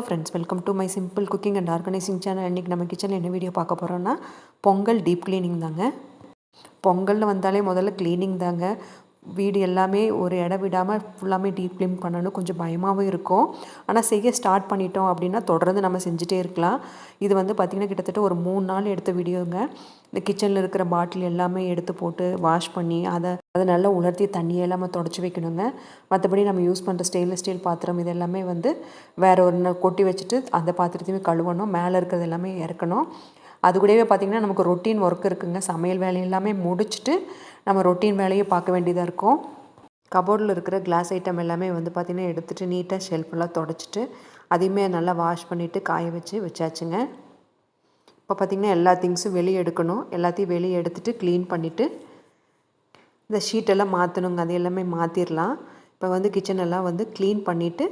Hello friends welcome to my simple cooking and organising channel இன்றைக்கி நம்ம கிச்சனில் என்ன வீடியோ பார்க்க போகிறோன்னா பொங்கல் டீப் க்ளீனிங் தாங்க. பொங்கல்னு வந்தாலே முதல்ல க்ளீனிங் தாங்க. வீடு எல்லாமே ஒரு இடம் விடாமல் ஃபுல்லாமே டீப் க்ளீன் பண்ணணும். கொஞ்சம் பயமாகவும் இருக்கும். ஆனால் செய்ய ஸ்டார்ட் பண்ணிட்டோம் அப்படின்னா தொடர்ந்து நம்ம செஞ்சுட்டே இருக்கலாம். இது வந்து பார்த்திங்கன்னா கிட்டத்தட்ட ஒரு மூணு நாள் எடுத்த வீடியோங்க. இந்த கிச்சனில் இருக்கிற பாட்டில் எல்லாமே எடுத்து போட்டு வாஷ் பண்ணி அதை அதை நல்லா உலர்த்தி தண்ணியை இல்லாமல் தொடச்சி வைக்கணுங்க. மற்றபடி நம்ம யூஸ் பண்ணுற ஸ்டெயின்லெஸ் ஸ்டீல் பாத்திரம் இது எல்லாமே வந்து வேறு ஒரு கொட்டி வச்சுட்டு அந்த பாத்திரத்தையுமே கழுவணும். மேலே இருக்கிறது எல்லாமே இறக்கணும். அது கூடவே பார்த்திங்கன்னா நமக்கு ரொட்டீன் ஒர்க் இருக்குங்க. சமையல் வேலை எல்லாமே முடிச்சுட்டு நம்ம ரொட்டீன் வேலையும் பார்க்க வேண்டியதாக இருக்கும். கபோர்டில் இருக்கிற கிளாஸ் ஐட்டம் எல்லாமே வந்து பார்த்திங்கன்னா எடுத்துகிட்டு நீட்டாக ஷெல்ஃபெல்லாம் தொடச்சிட்டு அதையுமே நல்லா வாஷ் பண்ணிவிட்டு காய வச்சு வச்சாச்சுங்க. இப்போ பார்த்திங்கன்னா எல்லா திங்ஸும் வெளியே எடுக்கணும். எல்லாத்தையும் வெளியே எடுத்துகிட்டு க்ளீன் பண்ணிவிட்டு இந்த ஷீட்டெல்லாம் மாற்றணுங்க அது எல்லாமே மாற்றிடலாம் இப்போ வந்து கிச்சன் எல்லாம் வந்து க்ளீன் பண்ணிவிட்டு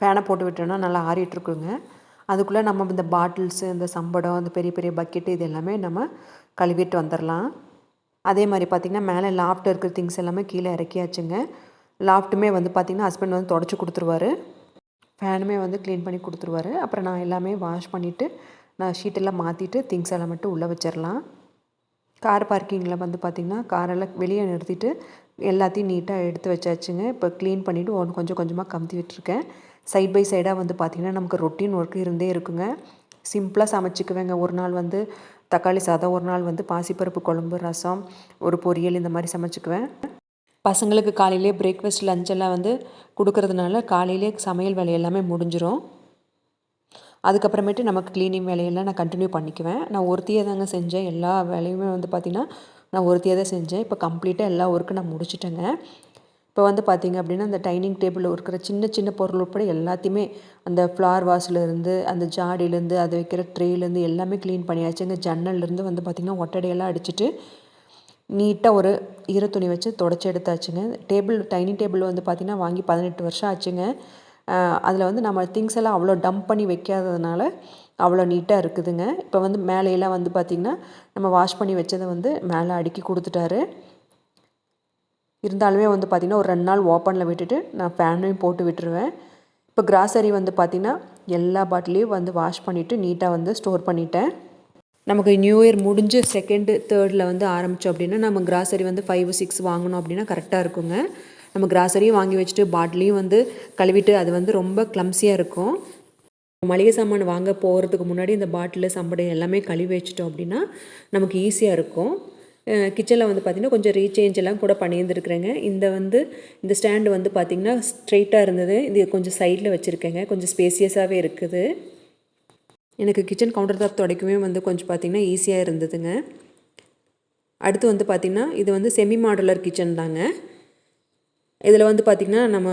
ஃபேனை போட்டு விட்டோம்னா நல்லா ஆறிட்டுருக்குங்க அதுக்குள்ளே நம்ம இந்த பாட்டில்ஸு இந்த சம்படம் இந்த பெரிய பெரிய பக்கெட்டு இது எல்லாமே நம்ம கழுவிட்டு வந்துடலாம் அதே மாதிரி பார்த்திங்கன்னா மேலே லாஃப்ட் இருக்கிற திங்ஸ் எல்லாமே கீழே இறக்கியாச்சுங்க. லாஃப்ட்டுமே வந்து பார்த்திங்கன்னா ஹஸ்பண்ட் வந்து தொடச்சி கொடுத்துருவாரு. ஃபேனுமே வந்து க்ளீன் பண்ணி கொடுத்துருவாரு. அப்புறம் நான் எல்லாமே வாஷ் பண்ணிவிட்டு நான் ஷீட்டெல்லாம் மாற்றிட்டு திங்ஸ் எல்லாம் மட்டும் உள்ளே வச்சிடலாம் கார் பார்க்கிங்கில் வந்து பார்த்திங்கன்னா காரெல்லாம் வெளியே நிறுத்திட்டு எல்லாத்தையும் நீட்டாக எடுத்து வச்சாச்சுங்க. இப்போ க்ளீன் பண்ணிவிட்டு ஒன்று கொஞ்சம் கொஞ்சமாக கமுத்தி விட்டுருக்கேன். சைட் பை சைடாக வந்து பார்த்திங்கன்னா நமக்கு ரொட்டீன் ஒர்க் இருந்தே இருக்குங்க. சிம்பிளாக சமைச்சிக்குவேங்க. ஒரு நாள் வந்து தக்காளி சாதம் ஒரு நாள் வந்து பாசிப்பருப்பு குழம்பு ரசம் ஒரு பொரியல் இந்த மாதிரி சமைச்சிக்குவேன். பசங்களுக்கு காலையிலே பிரேக்ஃபாஸ்ட் லஞ்செல்லாம் வந்து கொடுக்கறதுனால காலையிலே சமையல் வேலை எல்லாமே முடிஞ்சிடும் அதுக்கப்புறமேட்டு நமக்கு க்ளீனிங் வேலையெல்லாம் நான் கண்டினியூ பண்ணிக்குவேன். நான் ஒருத்தியே தாங்க செஞ்சேன். எல்லா வேலையுமே வந்து பார்த்திங்கன்னா நான் ஒருத்தியே தான் செஞ்சேன். இப்போ கம்ப்ளீட்டாக எல்லா ஒர்க்கும் நான் முடிச்சிட்டேங்க. இப்போ வந்து பார்த்திங்க அப்படின்னா அந்த டைனிங் டேபிளில் இருக்கிற சின்ன சின்ன பொருள் உட்பட எல்லாத்தையுமே அந்த ஃப்ளார் வாஸ்லேருந்து அந்த ஜாடியிலேருந்து அதை வைக்கிற ட்ரேலேருந்து எல்லாமே க்ளீன் பண்ணியாச்சுங்க ஜன்னல்லேருந்து வந்து பார்த்திங்கன்னா ஒட்டடையெல்லாம் அடிச்சுட்டு நீட்டாக ஒரு ஈர துணி வச்சு தொடச்சி எடுத்தாச்சுங்க. டேபிள் டைனிங் டேபிள் வந்து பார்த்திங்கன்னா வாங்கி பதினெட்டு வருஷம் ஆச்சுங்க. அதில் வந்து நம்ம திங்ஸ் எல்லாம் அவ்வளோ டம்ப் பண்ணி வைக்காததுனால அவ்வளோ நீட்டாக இருக்குதுங்க. இப்போ வந்து மேலையெல்லாம் வந்து பார்த்திங்கன்னா நம்ம வாஷ் பண்ணி வச்சதை வந்து மேலே அடுக்கி கொடுத்துட்டாரு. இருந்தாலுமே வந்து பார்த்திங்கன்னா ஒரு ரெண்டு நாள் ஓப்பனில் விட்டுட்டு நான் ஃபேனையும் போட்டு விட்டுருவேன். இப்போ கிராசரி வந்து பார்த்திங்கன்னா எல்லா பாட்டிலையும் வந்து வாஷ் பண்ணிவிட்டு நீட்டாக வந்து ஸ்டோர் பண்ணிட்டேன். நமக்கு நியூ இயர் முடிஞ்சு செகண்டு தேர்டில் வந்து ஆரம்பித்தோம் அப்படின்னா நம்ம கிராசரி வந்து ஃபைவ் சிக்ஸ் வாங்கணும் அப்படின்னா கரெக்டாக இருக்குங்க. நம்ம கிராசரியும் வாங்கி வச்சுட்டு பாட்டிலையும் வந்து கழுவிட்டு அது வந்து ரொம்ப க்ளம்ஸியாக இருக்கும். மளிகை சாமான் வாங்க போகிறதுக்கு முன்னாடி இந்த பாட்டில் சம்படை எல்லாமே கழுவி வச்சிட்டோம் அப்படின்னா நமக்கு ஈஸியாக இருக்கும். கிச்சனில் வந்து பார்த்திங்கன்னா கொஞ்சம் ரீசேஞ்ச் எல்லாம் கூட பண்ணியிருந்துருக்குறேங்க. இந்த வந்து இந்த ஸ்டாண்டு வந்து பார்த்திங்கன்னா ஸ்ட்ரெயிட்டாக இருந்தது. இது கொஞ்சம் சைடில் வச்சுருக்கேங்க. கொஞ்சம் ஸ்பேசியஸாகவே இருக்குது. எனக்கு கிச்சன் கவுண்டர் டாப் துடைக்குமே வந்து கொஞ்சம் பார்த்திங்கன்னா ஈஸியாக இருந்ததுங்க. அடுத்து வந்து பார்த்திங்கன்னா இது வந்து செமி மாடுலர் கிச்சன் தாங்க. இதில் வந்து பார்த்திங்கன்னா நம்ம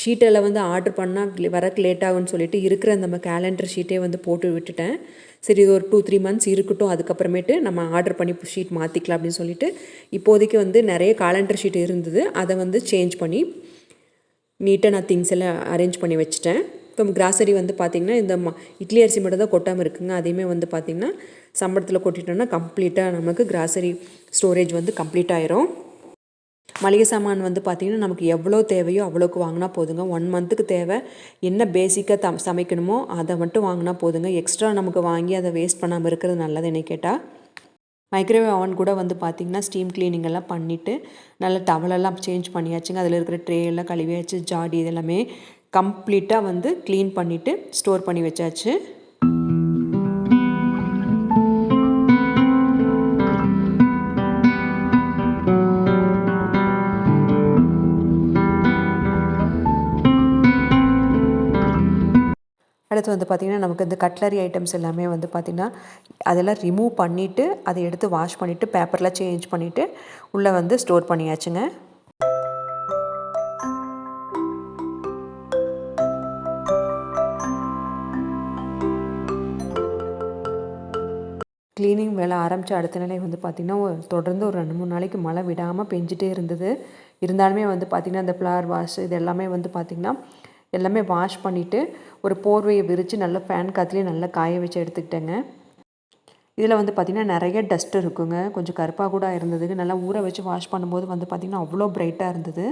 ஷீட்டெல்லாம் வந்து ஆர்டர் பண்ணால் வரக்கு லேட் ஆகும்னு சொல்லிட்டு இருக்கிற நம்ம கேலண்டர் ஷீட்டே வந்து போட்டு விட்டுட்டேன். சரி இது ஒரு டூ த்ரீ மந்த்ஸ் இருக்கட்டும் அதுக்கப்புறமேட்டு நம்ம ஆர்டர் பண்ணி ஷீட் மாற்றிக்கலாம் அப்படின்னு சொல்லிட்டு இப்போதைக்கு வந்து நிறைய காலண்டர் ஷீட் இருந்தது. அதை வந்து சேஞ்ச் பண்ணி நீட்டாக நான் திங்ஸ் எல்லாம் அரேஞ்ச் பண்ணி வச்சுட்டேன். இப்போ கிராசரி வந்து பார்த்திங்கன்னா இந்த ம இட்லி அரிசி மட்டும் தான் கொட்டாமல் இருக்குங்க. அதையுமே வந்து பார்த்திங்கன்னா சம்பளத்தில் கொட்டிட்டோம்னா கம்ப்ளீட்டாக நமக்கு கிராசரி ஸ்டோரேஜ் வந்து கம்ப்ளீட் ஆயிரும். மளிகை சாமான் வந்து பார்த்திங்கன்னா நமக்கு எவ்வளோ தேவையோ அவ்வளோக்கு வாங்கினா போதுங்க. ஒன் மந்த்துக்கு தேவை. என்ன பேசிக்காக த சமைக்கணுமோ அதை மட்டும் வாங்கினா போதுங்க. எக்ஸ்ட்ரா நமக்கு வாங்கி அதை வேஸ்ட் பண்ணாமல் இருக்கிறது நல்லது என்ன கேட்டால் மைக்ரோவேவ் அவன் கூட வந்து பார்த்திங்கன்னா ஸ்டீம் க்ளீனிங் எல்லாம் பண்ணிவிட்டு நல்ல டவலெல்லாம் சேஞ்ச் பண்ணியாச்சுங்க. அதில் இருக்கிற ட்ரே எல்லாம் கழுவியாச்சு ஜாடி இதெல்லாமே கம்ப்ளீட்டாக வந்து க்ளீன் பண்ணிவிட்டு ஸ்டோர் பண்ணி வச்சாச்சு. அடுத்து வந்து பார்த்திங்கன்னா நமக்கு இந்த கட்லரி ஐட்டம்ஸ் எல்லாமே வந்து பார்த்திங்கன்னா அதெல்லாம் ரிமூவ் பண்ணிவிட்டு அதை எடுத்து வாஷ் பண்ணிவிட்டு பேப்பர்லாம் சேஞ்ச் பண்ணிவிட்டு உள்ளே வந்து ஸ்டோர் பண்ணியாச்சுங்க. க்ளீனிங் வேலை ஆரம்பித்த அடுத்த நிலை வந்து பார்த்திங்கன்னா தொடர்ந்து ஒரு ரெண்டு மூணு நாளைக்கு மழை விடாமல் பெஞ்சிட்டே இருந்தது. இருந்தாலுமே வந்து பார்த்திங்கன்னா இந்த ஃப்ளவர் வாஷ் இது எல்லாமே வந்து பார்த்திங்கன்னா எல்லாமே வாஷ் பண்ணிவிட்டு ஒரு போர்வையை விரித்து நல்லா ஃபேன் காற்றுலேயே நல்லா காய வச்சு எடுத்துக்கிட்டேங்க. இதில் வந்து பார்த்திங்கன்னா நிறைய டஸ்ட் இருக்குங்க. கொஞ்சம் கருப்பாக கூட இருந்தது நல்லா ஊற வச்சு வாஷ் பண்ணும்போது வந்து பார்த்திங்கன்னா அவ்வளோ பிரைட்டாக இருந்தது.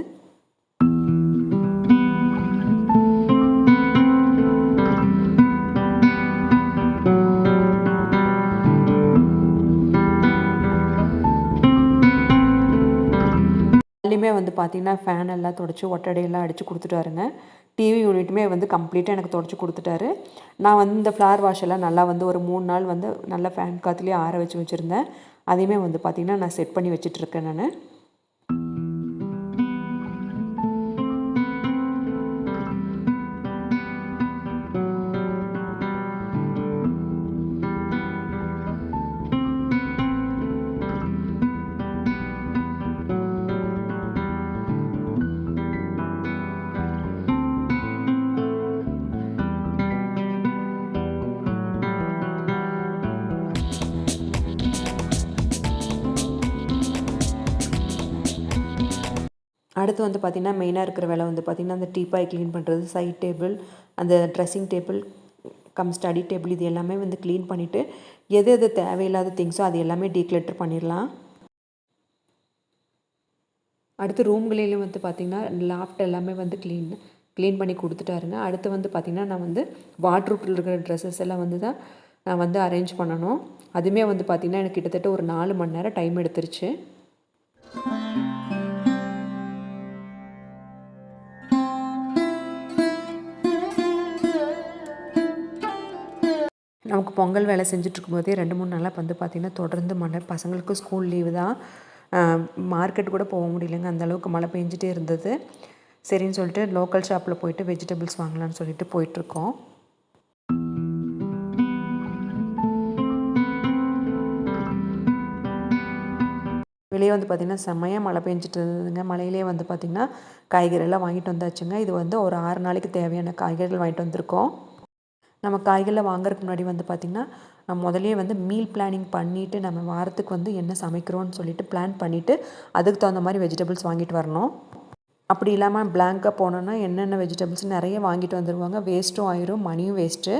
எல்லாமே வந்து பார்த்திங்கன்னா ஃபேன் எல்லாம் தொடச்சி ஒட்டடையெல்லாம் அடித்து கொடுத்துட்டு கொடுத்துட்டாருங்க டிவி யூனிட்டுமே வந்து கம்ப்ளீட்டாக எனக்கு தொடச்சி கொடுத்துட்டாரு. நான் வந்து இந்த ஃப்ளார் வாஷ் எல்லாம் நல்லா வந்து ஒரு மூணு நாள் வந்து நல்லா ஃபேன் காற்றுலேயே ஆற வச்சு வச்சுருந்தேன். அதையுமே வந்து பார்த்திங்கன்னா நான் செட் பண்ணி வச்சிட்ருக்கேன் நான். அடுத்து வந்து பார்த்திங்கன்னா மெயினாக இருக்கிற வேலை வந்து பார்த்திங்கன்னா அந்த டீப்பாய் க்ளீன் பண்ணுறது சைட் டேபிள் அந்த dressing table cum study table இது எல்லாமே வந்து க்ளீன் பண்ணிவிட்டு எது எது தேவையில்லாத திங்ஸோ அது எல்லாமே டீக்ளெட்டர் பண்ணிடலாம். அடுத்து ரூம்களிலும் வந்து பார்த்திங்கன்னா லாஃப்ட் எல்லாமே வந்து க்ளீன் க்ளீன் பண்ணி கொடுத்துட்டாருங்க. அடுத்து வந்து பார்த்திங்கன்னா நான் வந்து வாட்ரூப்பில் இருக்கிற ட்ரெஸ்ஸஸ் எல்லாம் வந்து தான் நான் வந்து அரேஞ்ச் பண்ணணும். அதுவுமே வந்து பார்த்திங்கன்னா எனக்கு கிட்டத்தட்ட ஒரு நாலு மணி நேரம் டைம் எடுத்துருச்சு. நமக்கு பொங்கல் வேலை செஞ்சுட்ருக்கும்போதே ரெண்டு மூணு நாளாக வந்து பார்த்திங்கன்னா தொடர்ந்து மழை. பசங்களுக்கு ஸ்கூல் லீவு தான். மார்க்கெட் கூட போக முடியலங்க. அந்தளவுக்கு மழை பெஞ்சிட்டே இருந்தது. சரின்னு சொல்லிட்டு லோக்கல் ஷாப்பில் போயிட்டு வெஜிடபிள்ஸ் வாங்கலான்னு சொல்லிட்டு போயிட்டுருக்கோம் வெளியே வந்து பார்த்திங்கன்னா செம்மையாக மழை பெஞ்சிட்டு இருந்ததுங்க. மழையிலே வந்து பார்த்திங்கன்னா காய்கறியெல்லாம் வாங்கிட்டு வந்தாச்சுங்க. இது வந்து ஒரு ஆறு நாளைக்கு தேவையான காய்கறிகள் வாங்கிட்டு வந்திருக்கோம். நம்ம காய்கறிலாம் வாங்குறதுக்கு முன்னாடி வந்து பார்த்திங்கன்னா முதலே வந்து மீல் பிளானிங் பண்ணிவிட்டு நம்ம வாரத்துக்கு வந்து என்ன சமைக்கிறோன்னு சொல்லிட்டு பிளான் பண்ணிவிட்டு அதுக்கு தகுந்த மாதிரி வெஜிடபிள்ஸ் வாங்கிட்டு வரணும். அப்படி இல்லாமல் பிளாங்காக போனோன்னா என்னென்ன வெஜிடபிள்ஸ் நிறைய வாங்கிட்டு வந்துடுவாங்க வேஸ்ட்டும் ஆயிரும் மணியும் வேஸ்ட்டு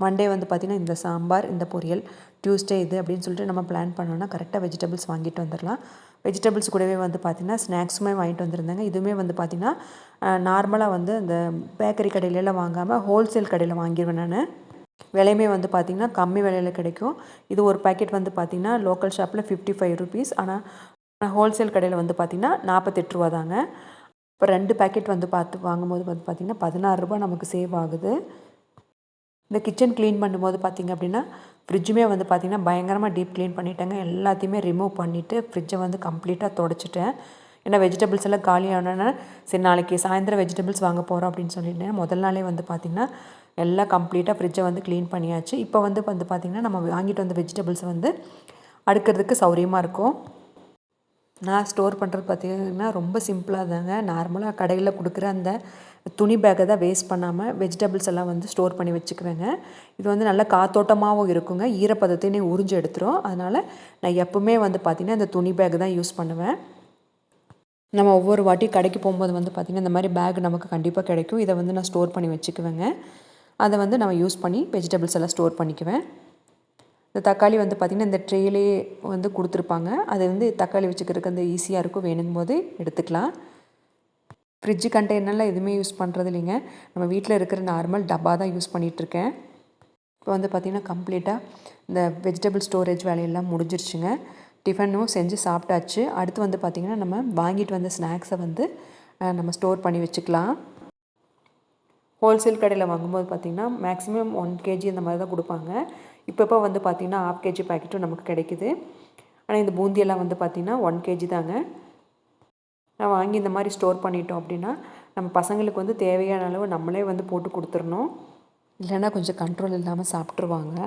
மண்டே வந்து பார்த்திங்கன்னா இந்த சாம்பார் இந்த பொரியல் டியூஸ்டே இது அப்படின்னு சொல்லிட்டு நம்ம பிளான் பண்ணோன்னா கரெக்டாக வெஜிடபிள்ஸ் வாங்கிட்டு வந்துடலாம் வெஜிடபிள்ஸ் கூடவே வந்து பார்த்திங்கன்னா ஸ்நாக்ஸுமே வாங்கிட்டு வந்திருந்தாங்க. இதுவுமே வந்து பார்த்திங்கன்னா நார்மலாக வந்து இந்த பேக்கரி கடையிலலாம் வாங்காமல் ஹோல்சேல் கடையில் வாங்கிடுவேன் நான். விலையுமே வந்து பார்த்திங்கன்னா கம்மி விலையில் கிடைக்கும். இது ஒரு பேக்கெட் வந்து பார்த்திங்கன்னா லோக்கல் ஷாப்பில் ஃபிஃப்டி ஃபைவ் ருபீஸ் ஆனால் ஹோல்சேல் கடையில் வந்து பார்த்திங்கன்னா நாற்பத்தெட்டு ரூபா தாங்க. இப்போ ரெண்டு பேக்கெட் வந்து பார்த்து வாங்கும்போது வந்து பார்த்திங்கன்னா பதினாறு ரூபா நமக்கு சேவ் ஆகுது. இந்த கிச்சன் க்ளீன் பண்ணும்போது பார்த்திங்க அப்படின்னா ஃப்ரிட்ஜுமே வந்து பார்த்திங்கன்னா பயங்கரமாக டீப் க்ளீன் பண்ணிட்டேங்க. எல்லாத்தையுமே ரிமூவ் பண்ணிவிட்டு ஃப்ரிட்ஜை வந்து கம்ப்ளீட்டாக தொடச்சிட்டேன். ஏன்னா வெஜிடபிள்ஸ் எல்லாம் காலி ஆனோன்னா சரி நாளைக்கு சாயந்தரம் வெஜிடபிள்ஸ் வாங்க போகிறோம் அப்படின்னு சொல்லிட்டேன் முதல் நாளே வந்து பார்த்திங்கன்னா எல்லாம் கம்ப்ளீட்டாக ஃப்ரிட்ஜை வந்து க்ளீன் பண்ணியாச்சு. இப்போ வந்து வந்து பார்த்திங்கன்னா நம்ம வாங்கிட்டு வந்த வெஜிடபிள்ஸ் வந்து அடுக்கிறதுக்கு சௌரியமாக இருக்கும். நான் ஸ்டோர் பண்ணுறது பார்த்திங்கன்னா ரொம்ப சிம்பிளாக தாங்க. நார்மலாக கடையில் கொடுக்குற அந்த துணி பேக்கை தான் வேஸ்ட் பண்ணாமல் வெஜிடபிள்ஸ் எல்லாம் வந்து ஸ்டோர் பண்ணி வச்சுக்குவேங்க. இது வந்து நல்லா காத்தோட்டமாகவும் இருக்குங்க. ஈரப்பதத்தையும் உறிஞ்சு எடுத்துரும். அதனால் நான் எப்போவுமே வந்து பார்த்திங்கன்னா இந்த துணி பேக் தான் யூஸ் பண்ணுவேன். நம்ம ஒவ்வொரு வாட்டி கடைக்கு போகும்போது வந்து பார்த்திங்கன்னா இந்த மாதிரி பேக் நமக்கு கண்டிப்பாக கிடைக்கும். இதை வந்து நான் ஸ்டோர் பண்ணி வச்சுக்குவேங்க. அதை வந்து நம்ம யூஸ் பண்ணி வெஜிடபிள்ஸ் எல்லாம் ஸ்டோர் பண்ணிக்குவேன். இந்த தக்காளி வந்து பார்த்திங்கன்னா இந்த ட்ரேலே வந்து கொடுத்துருப்பாங்க. அது வந்து தக்காளி வச்சுக்கிறதுக்கு அந்த ஈஸியாக இருக்கும். வேணுங்கும் போது எடுத்துக்கலாம். ஃப்ரிட்ஜு கண்டெய்னர்லாம் எதுவுமே யூஸ் பண்ணுறது இல்லைங்க நம்ம வீட்டில் இருக்கிற நார்மல் டப்பா தான் யூஸ் பண்ணிகிட்ருக்கேன் இப்போ வந்து பார்த்திங்கன்னா கம்ப்ளீட்டாக இந்த வெஜிடபிள் ஸ்டோரேஜ் வேலையெல்லாம் முடிஞ்சிருச்சுங்க. டிஃபனும் செஞ்சு சாப்பிட்டாச்சு. அடுத்து வந்து பார்த்திங்கன்னா நம்ம வாங்கிட்டு வந்த ஸ்நாக்ஸை வந்து நம்ம ஸ்டோர் பண்ணி வச்சுக்கலாம். ஹோல்சேல் கடையில் வாங்கும்போது பார்த்திங்கன்னா மேக்ஸிமம் ஒன் கேஜி அந்த மாதிரி தான் கொடுப்பாங்க. இப்போ இப்போ வந்து பார்த்திங்கன்னா ஆஃப் கேஜி பேக்கெட்டும் நமக்கு கிடைக்குது. ஆனால் இந்த பூந்தியெல்லாம் வந்து பார்த்திங்கன்னா ஒன் கேஜி தாங்க. வாங்கி இந்த மாதிரி ஸ்டோர் பண்ணிட்டோம் அப்படின்னா நம்ம பசங்களுக்கு வந்து தேவையான அளவு நம்மளே வந்து போட்டு கொடுத்துடணும் இல்லைன்னா கொஞ்சம் கண்ட்ரோல் இல்லாமல் சாப்பிட்ருவாங்க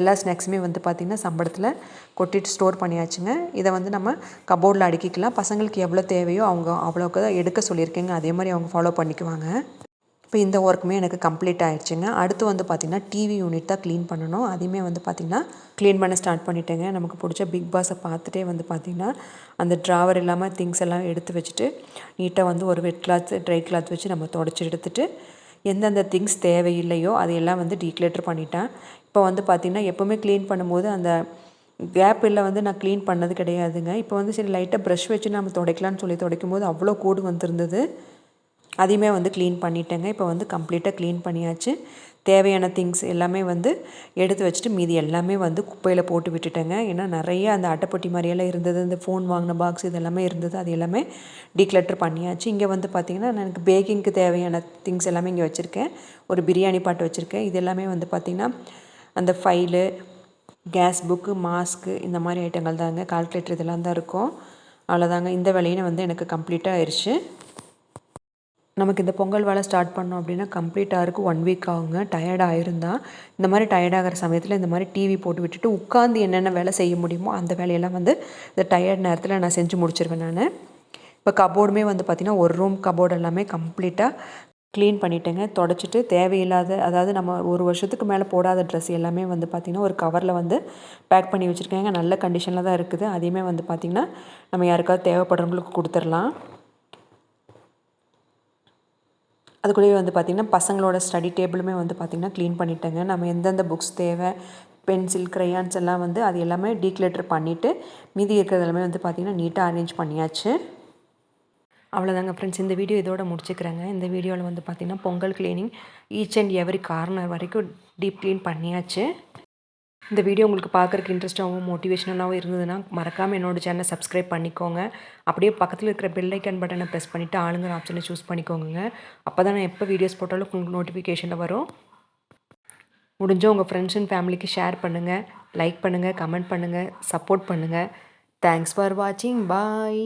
எல்லா ஸ்நாக்ஸுமே வந்து பார்த்திங்கன்னா சம்பளத்தில் கொட்டிட்டு ஸ்டோர் பண்ணியாச்சுங்க. இதை வந்து நம்ம கபோர்டில் அடுக்கிக்கலாம். பசங்களுக்கு எவ்வளோ தேவையோ அவங்க அவ்வளோக்கு தான் எடுக்க சொல்லியிருக்கேங்க. அதே மாதிரி அவங்க ஃபாலோ பண்ணிக்குவாங்க. இப்போ இந்த ஒர்க்குமே எனக்கு கம்ப்ளீட் ஆயிடுச்சுங்க. அடுத்து வந்து பார்த்திங்கன்னா டிவி யூனிட் தான் க்ளீன் பண்ணணும். அதையுமே வந்து பார்த்திங்கன்னா க்ளீன் பண்ண ஸ்டார்ட் பண்ணிட்டேங்க. நமக்கு பிடிச்ச பிக் பாஸை பார்த்துட்டே வந்து பார்த்திங்கன்னா அந்த ட்ராவர் இல்லாமல் திங்ஸ் எல்லாம் எடுத்து வச்சுட்டு நீட்டாக வந்து ஒரு வெட் கிளாத் ட்ரை கிளாத் வச்சு நம்ம தொடச்சி எடுத்துகிட்டு எந்தெந்த திங்ஸ் தேவையில்லையோ அதையெல்லாம் வந்து டீக்ளேட்டர் பண்ணிட்டேன். இப்போ வந்து பார்த்திங்கன்னா எப்போவுமே க்ளீன் பண்ணும்போது அந்த கேப்பில் வந்து நான் க்ளீன் பண்ணது கிடையாதுங்க. இப்போ வந்து சரி லைட்டாக ப்ரஷ் வச்சு நம்ம துடைக்கலான்னு சொல்லி துடைக்கும் போது அவ்வளோ கூடு வந்திருந்தது. அதையுமே வந்து க்ளீன் பண்ணிட்டேங்க. இப்போ வந்து கம்ப்ளீட்டாக க்ளீன் பண்ணியாச்சு. தேவையான திங்ஸ் எல்லாமே வந்து எடுத்து வச்சுட்டு மீதி எல்லாமே வந்து குப்பையில் போட்டு விட்டுட்டேங்க. ஏன்னா நிறைய அந்த அட்டைப்பொட்டி மாதிரியெல்லாம் இருந்தது. இந்த ஃபோன் வாங்கின பாக்ஸ் இது எல்லாமே இருந்தது. அது எல்லாமே டீக்ளட்டர் பண்ணியாச்சு. இங்கே வந்து பார்த்திங்கன்னா எனக்கு பேக்கிங்க்கு தேவையான திங்ஸ் எல்லாமே இங்கே வச்சுருக்கேன். ஒரு பிரியாணி பாட்டு வச்சுருக்கேன். இது எல்லாமே வந்து பார்த்திங்கன்னா அந்த ஃபைலு கேஸ் புக்கு மாஸ்க்கு இந்த மாதிரி ஐட்டங்கள் தாங்க. கால்குலேட்டர் இதெல்லாம் தான் இருக்கும். அவ்வளோதாங்க இந்த வேலையும் வந்து எனக்கு கம்ப்ளீட்டாக ஆயிடுச்சு நமக்கு இந்த பொங்கல் வேலை ஸ்டார்ட் பண்ணோம் அப்படின்னா கம்ப்ளீட் ஆகிறதுக்கு ஒன் வீக் ஆகுங்க. டயர்ட் இருந்தால் இந்த மாதிரி டயர்ட் ஆகிற சமயத்தில் இந்த மாதிரி டிவி போட்டு விட்டுட்டு உட்காந்து என்னென்ன வேலை செய்ய முடியுமோ அந்த வேலையெல்லாம் வந்து இந்த டயர்ட் நேரத்தில் நான் செஞ்சு முடிச்சிருவேன் நான். இப்போ கபோர்டுமே வந்து பார்த்திங்கன்னா ஒரு ரூம் கபோர்டு எல்லாமே கம்ப்ளீட்டாக க்ளீன் பண்ணிட்டேங்க. தொடச்சிட்டு தேவையில்லாத அதாவது நம்ம ஒரு வருஷத்துக்கு மேலே போடாத ட்ரெஸ் எல்லாமே வந்து பார்த்திங்கன்னா ஒரு கவரில் வந்து பேக் பண்ணி வச்சுருக்கேங்க. நல்ல கண்டிஷனில் தான் இருக்குது. அதையுமே வந்து பார்த்திங்கன்னா நம்ம யாருக்காவது தேவைப்படுறவங்களுக்கு கொடுத்துர்லாம் அது கூடவே வந்து பார்த்திங்கன்னா பசங்களோட ஸ்டடி டேபிளுமே வந்து பார்த்திங்கன்னா க்ளீன் பண்ணிட்டேங்க. நம்ம எந்தெந்த புக்ஸ் தேவை பென்சில் க்ரையான்ஸ் எல்லாம் வந்து அது எல்லாமே டீக்ளேட்டர் பண்ணிவிட்டு மீதி இருக்கிறது எல்லாமே வந்து பார்த்திங்கன்னா நீட்டாக அரேஞ்ச் பண்ணியாச்சு. அவ்வளோதாங்க ஃப்ரெண்ட்ஸ் இந்த வீடியோ இதோட முடிச்சுக்கிறேங்க. இந்த வீடியோவில் வந்து பார்த்திங்கன்னா Pongal cleaning each and every corner வரைக்கும் டீப் க்ளீன் பண்ணியாச்சு. இந்த வீடியோ உங்களுக்கு பார்க்குறக்கு இன்ட்ரெஸ்ட்டாகவும் மோட்டிவேஷனலாகவும் இருந்ததுன்னா மறக்காமல் என்னோட சேனலை சப்ஸ்கிரைப் பண்ணிக்கோங்க. அப்படியே பக்கத்தில் இருக்கிற பெல் ஐக்கன் பட்டனை ப்ரெஸ் பண்ணிவிட்டு ஆளுங்கிற ஆப்ஷனை சூஸ் பண்ணிக்கோங்க அப்போ தான் நான் எப்போ வீடியோஸ் போட்டாலும் உங்களுக்கு நோட்டிஃபிகேஷனில் வரும். முடிஞ்சோ உங்கள் ஃப்ரெண்ட்ஸ் அண்ட் ஃபேமிலிக்கு ஷேர் பண்ணுங்கள் லைக் பண்ணுங்கள் கமெண்ட் பண்ணுங்கள் சப்போர்ட் பண்ணுங்கள் தேங்க்ஸ் ஃபார் வாட்சிங் பாய்